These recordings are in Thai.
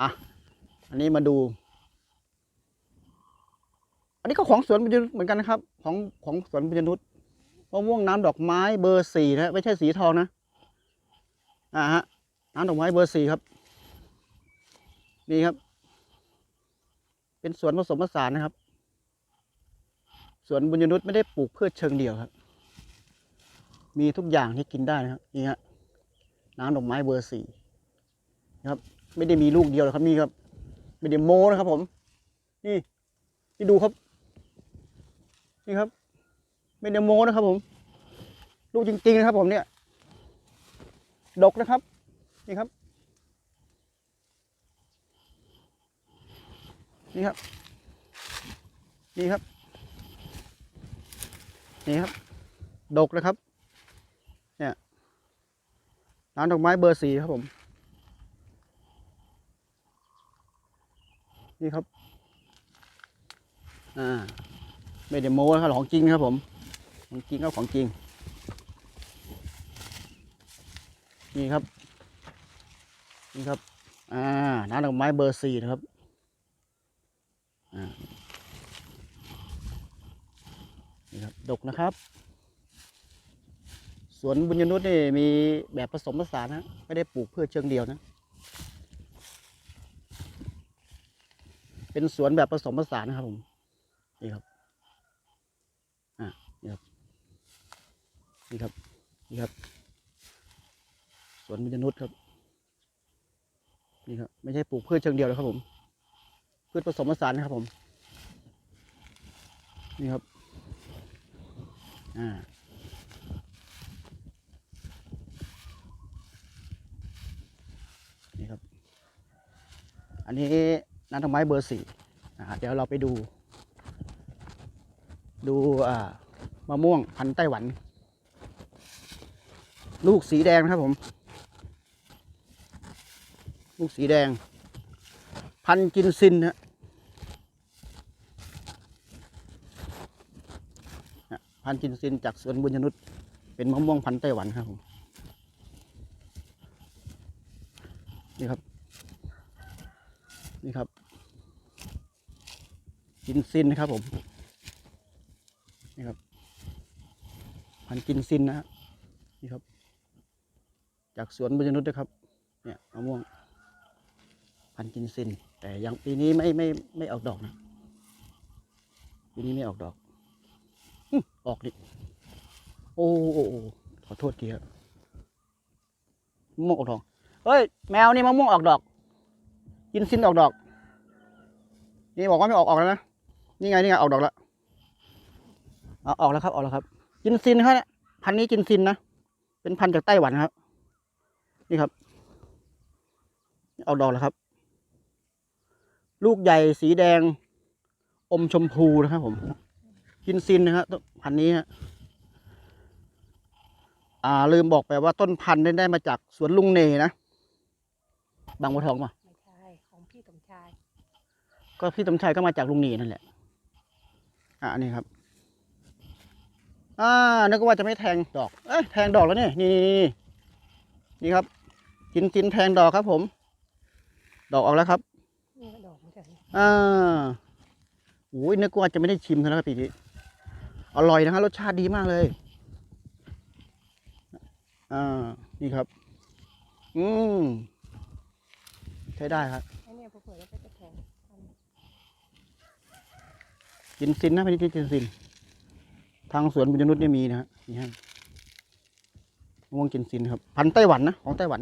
อะ อันนี้มาดู อันนี้ก็ของสวนบุญนุชเหมือนกันนะครับ ของของสวนบุญนุชมะม่วงน้ำดอกไม้เบอร์สี่นะไม่ใช่สีทองนะ อ่าฮะ น้ำดอกไม้เบอร์สี่ครับ นี่ครับ เป็นสวนผสมผสานนะครับ สวนบุญนุชไม่ได้ปลูกพืชเชิงเดี่ยวครับ มีทุกอย่างที่กินได้นะครับ นี่ฮะ น้ำดอกไม้เบอร์สี่นะครับ ไม่ได้มีลูกเดียวหรอกครับนี่ครับ ไม่ได้โม้นะครับ ผม นี่ นี่ดูครับ นี่ครับ ไม่ได้โม้นะครับ ผม ลูกจริงๆนะครับ ผมเนี่ย ดกนะครับ นี่ครับ นี่ครับ นี่ครับ นี่ครับ ดกนะครับ เนี่ยร้านดอกไม้เบอร์สี่ครับผม นี่ครับ อ่า ไม่ได้โม้นะครับของจริงครับผม ของจริงครับของจริง นี่ครับ นี่ครับ อ่า น้ำดอกไม้เบอร์สี่นะครับ อ่า นี่ครับ ดกนะครับสวนบุญยนุษย์นี่มีแบบผสมผสานนะไม่ได้ปลูกเพื่อเชิงเดียวนะ เป็นสวนแบบผสมผสานนะครับผม นี่ครับ อ่านี่ครับ นี่ครับ นี่ครับ สวนบุญยนุษครับ นี่ครับ ไม่ใช่ปลูกพืชเชิงเดียวนะครับผม พืชผสมผสานนะครับผม นี่ครับ อ่านี่ครับ อันนี้ น้ำดอกไม้เบอร์สี่เดี๋ยวเราไปดู ดูมะม่วงพันธุ์ไต้หวัน ลูกสีแดงนะครับผม ลูกสีแดง พันกินซินนะพันกินซินจากสวนบุญยนุษย์เป็นมะม่วงพันธุ์ไต้หวันครับผมนี่ครับ นี่ครับกินซินนะครับผมนี่ครับพันกินซินนะฮะนี่ครับ จากสวนบุญนุษนะครับ เนี่ยมะม่วง พันกินซิน แต่ยังปีนี้ไม่ไม่ไม่ออกดอกนะปีนี้ไม่ออกดอกออกดิโอ้โอ้ขอโทษทีครับมะม่วงออกดอกเฮ้ย แมวนี่มะม่วงออกดอก กินซินออกดอก นี่บอกว่าไม่ออกออกแล้วนะ นี่ไงนี่ไงออกดอกแล้วอออกแล้วครับออกแล้วครับ กินซินเขาเนี่ยพันนี้กินซินนะ เป็นพันจากไต้หวันครับ นี่ครับเอาดอกแล้วครับ ลูกใหญ่สีแดง อมชมพูนะครับผม กินซินนะครับพันนี้ฮะอ่าลืมบอกไปว่าต้นพันธุ์ได้มาจากสวนลุงเนนะ บางบัวทองป่ะ ไม่ใช่ ของพี่สมชาย ก็พี่สมชายก็มาจากลุงเนนั่นแหละ อ่านี่ครับ อ่านึกว่าจะไม่แทงดอก เอ้ยแทงดอกแล้วเนี่ยนี่นี่นี่นี่ครับกินกินแทงดอกครับผม ดอกออกแล้วครับนี่ก็ดอกเหมือนกันอ่าโอ้ยนึกว่าจะไม่ได้ชิมซะแล้วครับปีนี้อร่อยนะฮะรสชาติดีมากเลย อ่า นี่ครับ อืม ใช้ได้ครับ ไอ้เนี่ยพอเปิดแล้วก็จะแข็งอัน กินซินนะไม่ได้กินซิน ทางสวนบุญนุษย์เนี่ยมีนะฮะนี่ฮะมะม่วงกินซินครับ พันไต้หวันนะของไต้หวัน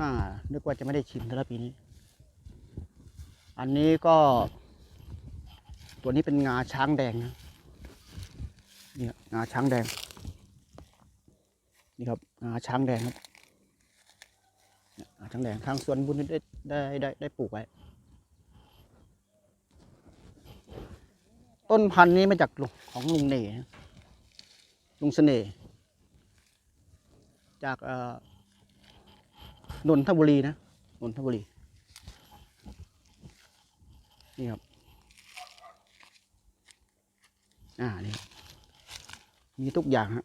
อ่านึกว่าจะไม่ได้ชิมแล้วปีนี้ อันนี้ก็ ตัวนี้เป็นงาช้างแดงนะนี่ครับงาช้างแดง นี่ครับงาช้างแดงครับงาช้างแดงทางสวนบุญนุษย์ได้ได้ได้ได้ปลูกไว้ ต้นพันธุ์นี้มาจากลุงของลุงเน่ลุงเสน่ห์จากนนทบุรีนะนนทบุรี นี่ครับ อ่า นี่ มีทุกอย่างฮะ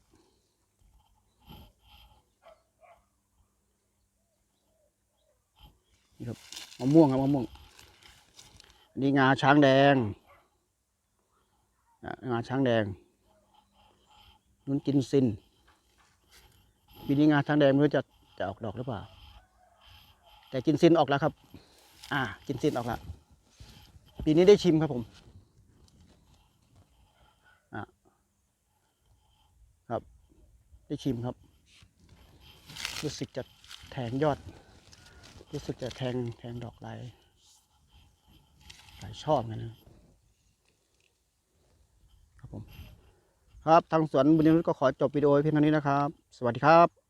นี่ครับมะม่วงครับมะม่วงนนี้งาช้างแดง งาช้างแดงนุ่นกินซินปีนี้งาช้างแดงไม่รู้จะจะออกดอกหรือเปล่า แต่กินซินออกแล้วครับ อ่ากินซินออกแล้วปีนี้ได้ชิมครับผมอะครับ ได้ชิมครับ รู้สึกจะแทงยอด รู้สึกจะแทงแทงดอกหลายหลายชอบกันนะ ผม ครับทางสวนบุญยนุชก็ขอจบวิดีโอเพียงเท่านี้นะครับ สวัสดีครับ